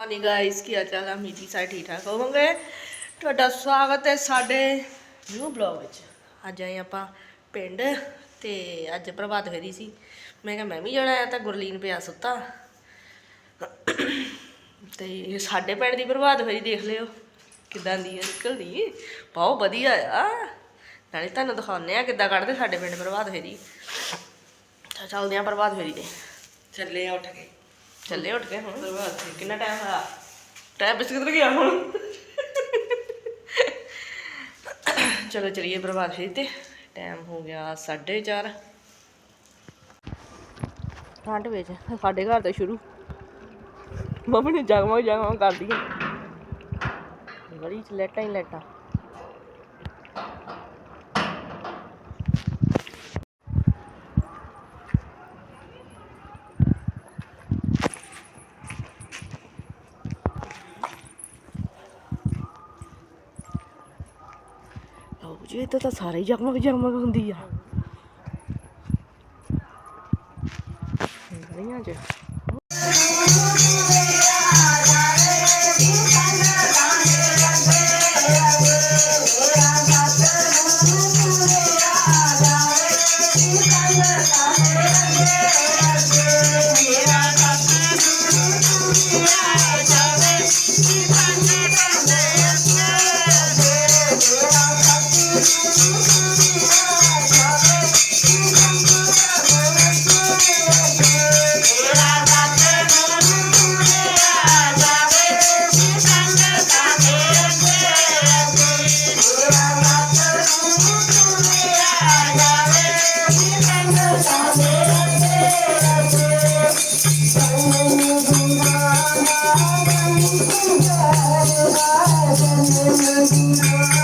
ਹਾਨੀ ਗਾਇਸ ਕੀ ਹਾਲ ਚਾਲ ਹੈ ਮੀਜੀ ਸਾਰੇ ਠੀਕ ਠਾਕ ਹੋਵੋਗੇ। ਤੁਹਾਡਾ ਸਵਾਗਤ ਹੈ ਸਾਡੇ ਨਿਊ ਬਲੌਗ ਵਿੱਚ। ਅੱਜ ਆਏ ਆਪਾਂ ਪਿੰਡ ਤੇ ਅੱਜ ਪ੍ਰਭਾਤ ਫੇਰੀ ਸੀ। ਮੈਂ ਕਿਹਾ ਮੈਂ ਵੀ ਜਾਣਾ ਆ ਤਾਂ ਗੁਰਲੀਨ ਪਿਆ ਸੁੱਤਾ। ਤੇ ਸਾਡੇ ਪਿੰਡ ਦੀ ਪ੍ਰਭਾਤ ਫੇਰੀ ਦੇਖ ਲਿਓ। ਕਿੱਦਾਂ ਦੀ ਹੈ ਨਿਕਲਦੀ ਬਹੁਤ ਵਧੀਆ ਆ। ਨਾਲੇ ਤੁਹਾਨੂੰ ਦਿਖਾਉਂਦੇ ਆ ਕਿੱਦਾਂ ਕੱਢਦੇ ਸਾਡੇ ਪਿੰਡ ਪ੍ਰਭਾਤ ਫੇਰੀ। ਤਾਂ ਚੱਲਦੇ ਆ ਪ੍ਰਭਾਤ ਫੇਰੀ ਤੇ। ਚੱਲੇ ਆ ਉੱਠ ਕੇ। ਚੱਲੇ ਉੱਠ ਕੇ ਹੁਣ। ਕਿੰਨਾ ਟਾਈਮ ਹੋਇਆ? ਟਾਈਮ ਬਿਸ ਕਿੱਧਰ ਗਿਆ ਹੁਣ। ਚਲੋ ਚਲੀਏ ਪ੍ਰਭਾਤ ਫੇਰੀ ਤੇ। ਟਾਈਮ ਹੋ ਗਿਆ 4:30 ਠੰਡ ਵਿੱਚ ਸਾਡੇ ਘਰ ਤੋਂ ਸ਼ੁਰੂ। ਮੰਮੀ ਨੇ ਜਗਮਗ ਜਗਮਗ ਕਰਦੀ ਹੈ ਗਲੀ ਚ ਲੈਟਾਂ ਹੀ ਲੈਟਾਂ। ਇੱਥੇ ਤਾਂ ਸਾਰੇ ਹੀ ਜਗਮਗ ਜਗਮਗ ਹੁੰਦੀ ਆ। ਗਲੀਆਂ 'ਚ। Thank you.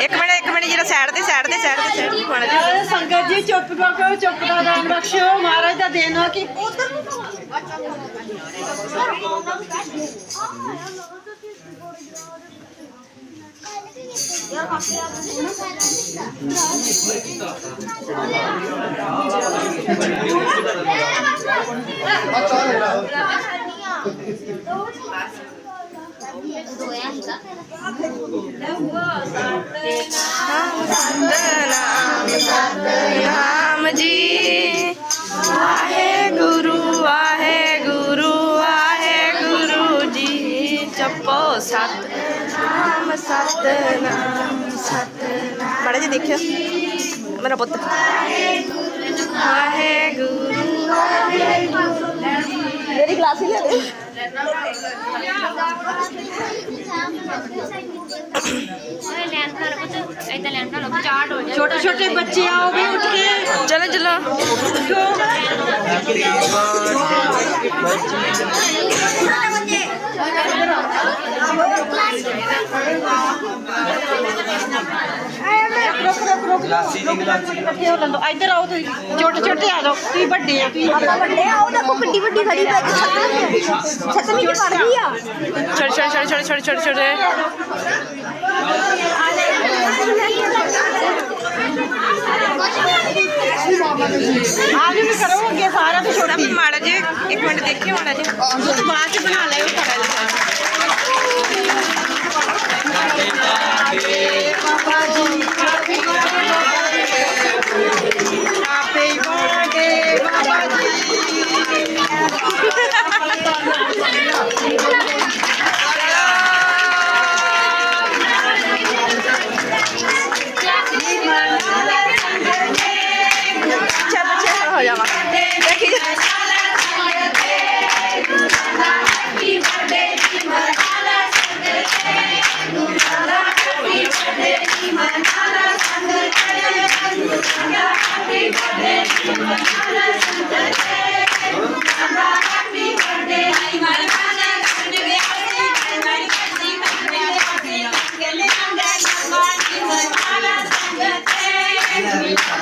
ਇੱਕ ਮਿੰਟ ਇੱਕ ਮਿੰਟ ਜਿਹੜਾ ਸਾਈਡ ਤੇ ਸਾਈਡ ਤੇ ਸਾਈਡ ਤੇ ਸਾਈਡ ਮਾੜਾ ਜਿਹਾ ਸੰਗਤ ਜੀ ਚੁੱਪ ਕਰੋ ਚੁੱਪ ਦਾ ਨਾਮ ਬਖਸ਼ੋ। ਮਹਾਰਾਜ ਦਾ ਦੇਣ ਹੋ ਕਿ राम राम जी वाहे गुरु वाहे गुरु वाहे गुरु जी जपो सत नाम सत नाम सत बड़ा जी देखियो मेरा पुत्र वाहे गुरु वाहे गुरु ਵਾਹਿਗੁਰੂ ਮੇਰੀ ਕਲਾਸ ਹੀ ਲੈ ਦੇ ਛੋਟੇ ਛੋਟੇ ਬੱਚੇ ਆਓਗੇ ਉੱਠ ਕੇ ਚਲੋ ਚਲੋ ਰੁਕ ਰੁਕ ਰੁਕ ਇਕੱਠੇ ਹੋ ਲੰਦੋ ਇੱਧਰ ਆਓ ਤੁਸੀਂ। ਛੋਟੇ ਛੋਟੇ ਆ ਜਾਓ। ਤੁਸੀਂ ਵੱਡੇ ਆ ਤੁਸੀਂ ਵੱਡੇ। ਆ ਉਹ ਦੇਖੋ ਕਿੱਡੀ ਵੱਡੀ ਖੜੀ ਪੈ ਗਈ ਛੱਤਵੀਂ ਚ ਪੜ ਗਈ ਆ। ਛੋਟੇ ਛੋਟੇ ਛੋਟੇ ਛੋਟੇ ਛੋਟੇ ਛੋਟੇ ਆ ਵੀ ਕਰੋ ਅੱਗੇ ਸਾਰਾ ਤੇ ਛੋਟਾ ਮਾੜਾ ਜੀ ਇੱਕ ਮਿੰਟ ਦੇਖਿਓ ਮਾੜਾ ਜੀ ਬਾਅਦ ਚ ਬਣਾ ਲਿਓ ਥੋੜਾ ਜਿਹਾ।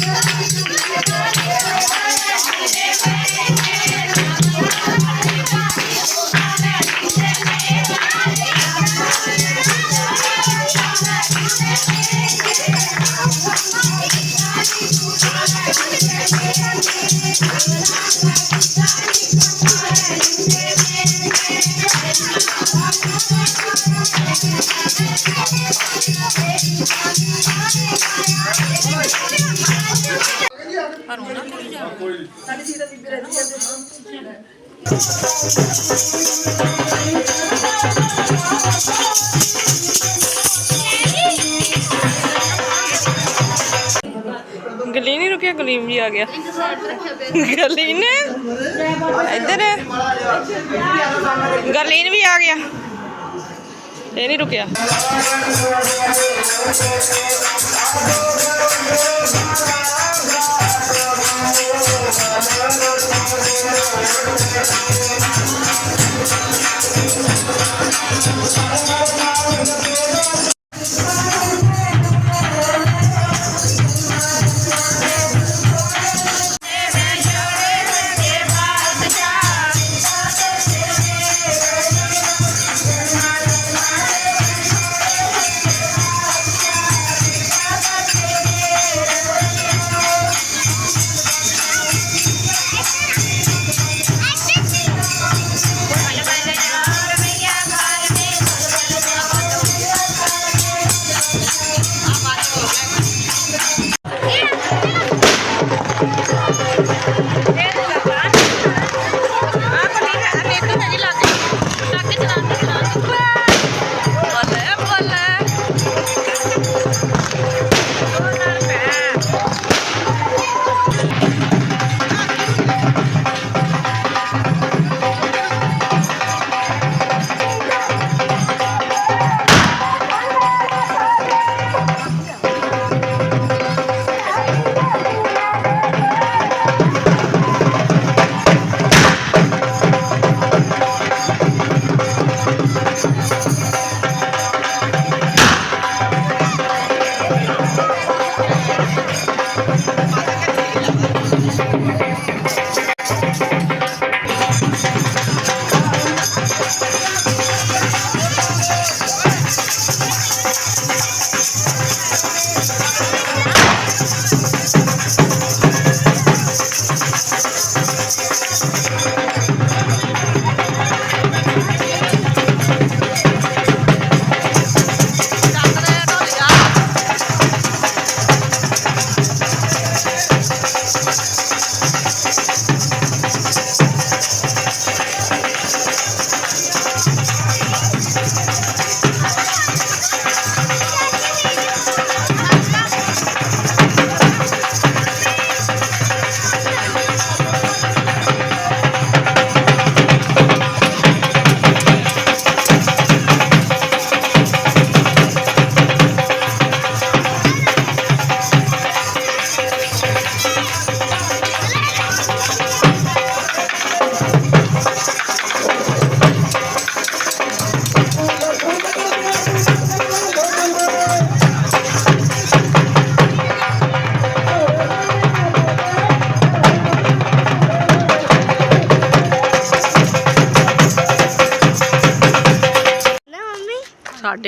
Thank you. ਗਲੀ ਨਹੀਂ ਰੁਕਿਆ ਗਲੀਮ ਵੀ ਆ ਗਿਆ ਗਲੀਨ ਇੱਧਰ ਗਲੀਨ ਵੀ ਆ ये नहीं रुकिया Thank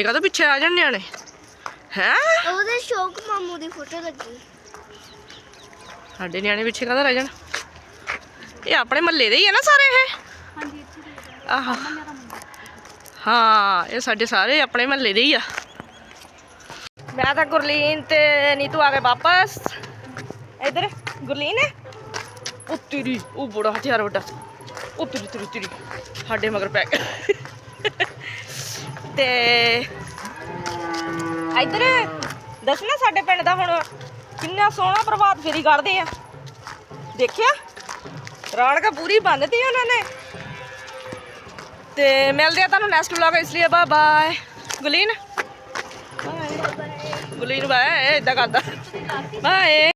ਸਾਡੇ ਕਦੋਂ ਪਿੱਛੇ ਆ ਜਾਣ ਨਿਆਣੇ। ਹੈ? ਉਹਦੇ ਸ਼ੌਕ ਮਾਮੂ ਦੀ ਫੋਟੋ ਲੱਗੀ। ਸਾਡੇ ਨਿਆਣੇ ਪਿੱਛੇ ਕਦੋਂ ਰਹਿ ਜਾਣ? ਇਹ ਆਪਣੇ ਮਹੱਲੇ ਦੇ ਹੀ ਆ ਨਾ ਸਾਰੇ ਇਹ? ਹਾਂਜੀ ਆਹ। ਹਾਂ ਇਹ ਸਾਡੇ ਸਾਰੇ ਆਪਣੇ ਮਹੱਲੇ ਦੇ ਹੀ ਆ। ਮੈਂ ਤਾਂ ਗੁਰਲੀਨ ਤੇ ਨੀਤੂ ਆ ਗਏ ਵਾਪਸ। ਇਧਰ ਗੁਰਲੀਨ? ਉਹ ਤੇਰੀ ਉਹ ਬੜਾ ਹਥਿਆਰ ਵੱਡਾ। ਉਹ ਤੇਰੀ ਤੇਰੀ ਤੇਰੀ। ਸਾਡੇ ਮਗਰ ਪੈ ਗਿਆ। ਤੇ ਇਧਰ ਦੱਸਣਾ ਸਾਡੇ ਪਿੰਡ ਦਾ ਹੁਣ ਕਿੰਨਾ ਸੋਹਣਾ ਪ੍ਰਭਾਤ ਫੇਰੀ ਕੱਢਦੇ ਆ। ਦੇਖਿਆ? ਰੌਣਕ ਪੂਰੀ ਬੰਨਤੀ ਉਹਨਾਂ ਨੇ। ਤੇ ਮਿਲਦੇ ਆ ਤੁਹਾਨੂੰ ਨੈਕਸਟ ਵਲੌਗ ਇਸ ਲਈ ਬਾਏ ਬਾਏ। ਗੁਲੀਨ? ਬਾਏ। ਗੁਲੀਨ ਬਾਏ ਇਦਾਂ ਕਰਦਾ। ਬਾਏ।